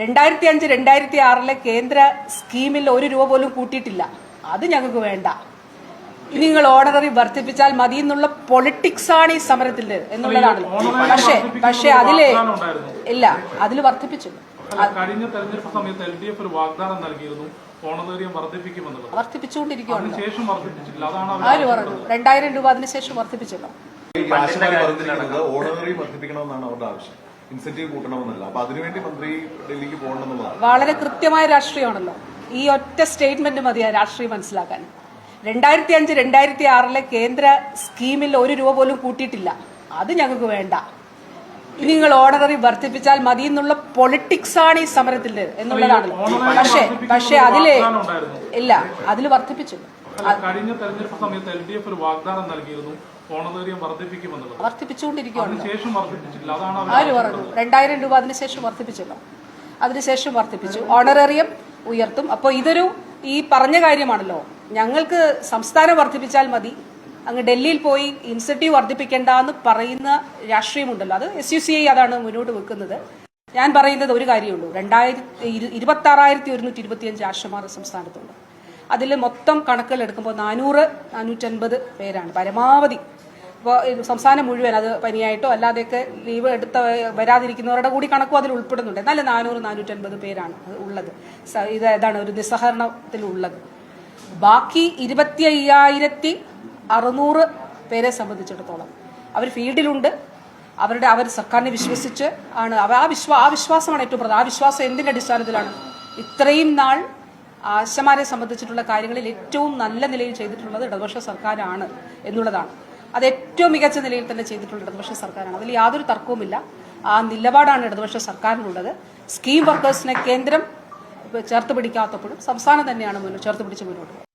രണ്ടായിരത്തി അഞ്ച് രണ്ടായിരത്തി ആറിലെ കേന്ദ്ര സ്കീമിൽ ഒരു രൂപ പോലും കൂട്ടിയിട്ടില്ല. അത് ഞങ്ങൾക്ക് വേണ്ട. ഇനി നിങ്ങൾ ഓണററി വർദ്ധിപ്പിച്ചാൽ മതി എന്നുള്ള പൊളിറ്റിക്സ് ആണ് ഈ സമരത്തിന്റെ എന്നുള്ളതാണ് പക്ഷേ പക്ഷേ അതിൽ ഇല്ല അതിൽ വർദ്ധിപ്പിച്ചു. കഴിഞ്ഞ തെരഞ്ഞെടുപ്പ് സമയത്ത് എൽ ഡി എഫ് ഒരു വാഗ്ദാനം നൽകിയിരുന്നു ഓണറേറിയം വർദ്ധിപ്പിക്കുമെന്നുള്ളത്. വർദ്ധിപ്പിച്ചുകൊണ്ടിരിക്കുകയാണ് അതിനുശേഷം വർദ്ധിപ്പിച്ചിട്ടില്ല. അതാണ് ആര് പറഞ്ഞു? രണ്ടായിരം രൂപ അതിനുശേഷം വർദ്ധിപ്പിച്ചല്ലോ. ഈ ആശുപത്രി വർദ്ധിപ്പിക്കുന്നത് ഓണററി വർദ്ധിപ്പിക്കണമെന്നാണ് അവരുടെ ആവശ്യം. ഇൻസെന്റീവ് കൂട്ടണമെന്നല്ല. അപ്പൊ അതിനുവേണ്ടി മന്ത്രി ഡൽഹിക്ക് പോകണമെന്നുള്ളതാണ് വളരെ കൃത്യമായ രാഷ്ട്രീയമാണല്ലോ. ഈ ഒറ്റ സ്റ്റേറ്റ്മെന്റ് മതിയാ രാഷ്ട്രീയം മനസ്സിലാക്കാൻ. രണ്ടായിരത്തി അഞ്ച് രണ്ടായിരത്തി ആറിലെ കേന്ദ്ര സ്കീമിൽ ഒരു രൂപ പോലും കൂട്ടിയിട്ടില്ല. അത് ഞങ്ങൾക്ക് വേണ്ട. ഇനി നിങ്ങൾ ഓണററി വർദ്ധിപ്പിച്ചാൽ മതി എന്നുള്ള പൊളിറ്റിക്സ് ആണ് ഈ സമരത്തിന്റെ എന്നുള്ളതാണ് പക്ഷേ പക്ഷേ അതിൽ ഇല്ല അതിൽ വർദ്ധിപ്പിച്ചു അല്ല, കഴിഞ്ഞ തെരഞ്ഞെടുപ്പ് സമയത്ത് എൽ ഡി എഫ് ഒരു വാഗ്ദാനം നൽകിയിരുന്നു. ഓണറേറിയം വർദ്ധിപ്പിക്കുമെന്നുള്ളത്. വർദ്ധിപ്പിച്ചുകൊണ്ടിരിക്കുകയാണ്. ശേഷം വർദ്ധിപ്പിച്ചിട്ടില്ല. അതാണ് ആര് പറഞ്ഞു രണ്ടായിരം രൂപ അതിനുശേഷം വർദ്ധിപ്പിച്ചല്ലോ. അതിനുശേഷം വർദ്ധിപ്പിച്ചു. ഓണറേറിയം ഉയർത്തും. അപ്പോൾ ഇതൊരു ഈ പറഞ്ഞ കാര്യമാണല്ലോ. ഞങ്ങൾക്ക് സംസ്ഥാനം വർദ്ധിപ്പിച്ചാൽ മതി. അങ്ങ് ഡൽഹിയിൽ പോയി ഇൻസെന്റീവ് വർദ്ധിപ്പിക്കേണ്ട എന്ന് പറയുന്ന രാഷ്ട്രീയമുണ്ടല്ലോ. അത് എസ് യു സി ഐ അതാണ് മുന്നോട്ട് വെക്കുന്നത്. ഞാൻ പറയുന്നത് ഒരു കാര്യമുള്ളൂ. രണ്ടായിരത്തി ഇരുപത്തി ആറായിരത്തി ഒരുന്നൂറ്റി ഇരുപത്തിയഞ്ച് ആശമാർ സംസ്ഥാനത്തുണ്ട്. അതിൽ മൊത്തം കണക്കുകൾ എടുക്കുമ്പോൾ നാനൂറ് നാനൂറ്റൻപത് പേരാണ്. പരമാവധി. ഇപ്പോൾ സംസ്ഥാനം മുഴുവൻ അത് പനിയായിട്ടോ അല്ലാതെയൊക്കെ ലീവ് എടുത്ത വരാതിരിക്കുന്നവരുടെ കൂടി കണക്കും അതിൽ ഉൾപ്പെടുന്നുണ്ട്. എന്നാലും നാനൂറ് നാനൂറ്റൻപത് പേരാണ് ഉള്ളത്. ഇത് ഏതാണ് ഒരു നിസ്സഹരണത്തിലുള്ളത് ബാക്കി ഇരുപത്തി അയ്യായിരത്തി അറുന്നൂറ് പേരെ സംബന്ധിച്ചിടത്തോളം അവർ ഫീൽഡിലുണ്ട്. അവരുടെ അവർ സർക്കാരിനെ വിശ്വസിച്ച് ആണ്. ആ വിശ്വാ ആ വിശ്വാസമാണ് ഏറ്റവും പ്രധാനം. ആ വിശ്വാസം എന്തിന്റെ അടിസ്ഥാനത്തിലാണ്? ഇത്രയും നാൾ ആശമാരെ സംബന്ധിച്ചിട്ടുള്ള കാര്യങ്ങളിൽ ഏറ്റവും നല്ല നിലയിൽ ചെയ്തിട്ടുള്ളത് ഇടതുപക്ഷ സർക്കാരാണ് എന്നുള്ളതാണ്. അത് ഏറ്റവും മികച്ച നിലയിൽ തന്നെ ചെയ്തിട്ടുള്ള ഇടതുപക്ഷ സർക്കാരാണ്. അതിൽ യാതൊരു തർക്കവുമില്ല. ആ നിലപാടാണ് ഇടതുപക്ഷ സർക്കാരിനുള്ളത്. സ്കീം വർക്കേഴ്സിനെ കേന്ദ്രം ചേർത്ത് പിടിക്കാത്തപ്പോഴും സംസ്ഥാനം തന്നെയാണ് മുന്നോട്ട് ചേർത്ത് പിടിച്ച് മുന്നോട്ട്